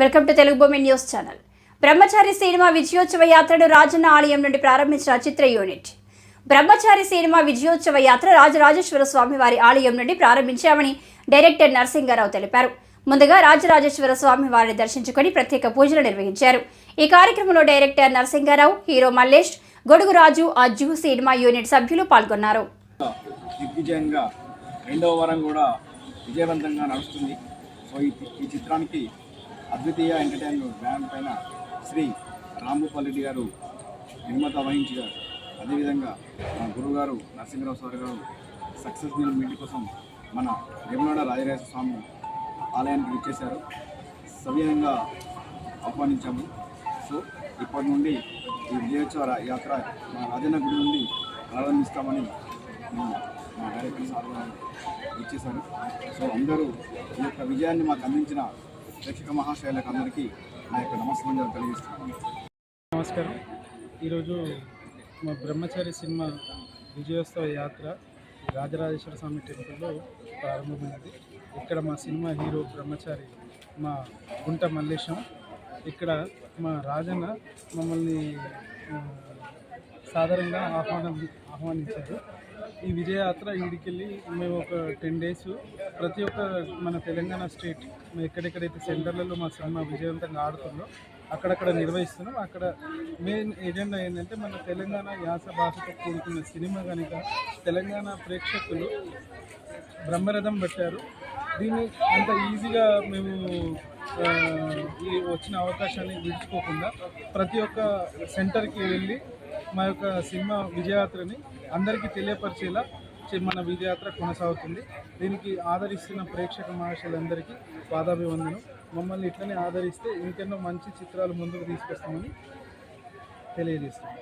Welcome to Telugu భూమి news channel. బ్రహ్మచారి cinema విజయోత్సవ యాత్రను రాజన్న ఆలయం నుండి ప్రారంభించిన చిత్ర యూనిట్. బ్రహ్మచారి సినిమా విజయోత్సవ యాత్ర రాజరాజేశ్వర స్వామి వారి ఆలయం నుండి ప్రారంభించామని డైరెక్టర్ నరసింగారావు తెలిపారు. ముందుగా రాజరాజేశ్వర స్వామి వారిని దర్శించుకొని ప్రత్యేక పూజలు నిర్వహించారు. ఈ కార్యక్రమంలో డైరెక్టర్ నరసింగారావు హీరో మల్లేష్ గొడుగు రాజు అజ్జు సినిమా యూనిట్ సభ్యులు పాల్గొన్నారు. రెండవ వారం కూడా విజయవంతంగా నడుస్తుంది. సో ఈ చిత్రానికి అద్వితీయ ఎంటర్టైన్మెంట్ బ్యాండ్ పైన శ్రీ రాంభూపాల్ గారు నిర్మాత వహించారు అదేవిధంగా మా గురువుగారు Narasimharao sir garu success meal meet కోసం మన వేములవాడ రాజరాజ స్వామి ఆలయానికి విచ్చేశారు. సవ్యంగా ఆహ్వానించాము. సో ఇప్పటి నుండి ఈ విజయోత్సవ యాత్ర మా రాజన్న గుడి నుండి ప్రారంభిస్తామని మేము మా డైరెక్టర్ సార్ గారు ఇచ్చేశారు సో అందరూ ఈ యొక్క విజయాన్ని మాకు అందించిన ప్రేక్షక మహాశయులకు అందరికీ నా యొక్క నమస్కారం తెలియజేస్తున్నాను. నమస్కారం. ఈరోజు మా బ్రహ్మచారి సినిమా విజయోత్సవ యాత్ర రాజరాజేశ్వర స్వామి టెంపుల్లో ప్రారంభమైనది. ఇక్కడ మా సినిమా హీరో బ్రహ్మచారి మా గుంట మల్లేశం. ఇక్కడ మా రాజన్న మమ్మల్ని సాధారణంగా ఆహ్వానం ఆహ్వానించారు ఈ విజయయాత్ర ఈడికెళ్ళి మేము ఒక టెన్ డేస్ ప్రతి ఒక్క మన తెలంగాణ స్టేట్ ఎక్కడెక్కడైతే సెంటర్లలో మా సినిమా విజయవంతంగా ఆడుతుందో అక్కడక్కడ నిర్వహిస్తున్నాం. అక్కడ మెయిన్ ఎజెండా ఏంటంటే మన తెలంగాణ యాస భాషతో కూడుకున్న సినిమా కనుక తెలంగాణ ప్రేక్షకులు బ్రహ్మరథం పెట్టారు. దీన్ని అంత ఈజీగా మేము ఈ వచ్చిన అవకాశాన్ని విడుచుకోకుండా ప్రతి ఒక్క సెంటర్కి వెళ్ళి మా యొక్క సినిమా విజయయాత్రని అందరికీ తెలియపరిచేలా మన విజయయాత్ర కొనసాగుతుంది. దీనికి ఆదరిస్తున్న ప్రేక్షక మహాశయులందరికీ పాదాభివందనం. మమ్మల్ని ఇట్లనే ఆదరిస్తే ఇంకెన్నో మంచి చిత్రాలు ముందుకు తీసుకొస్తామని తెలియజేస్తున్నాం.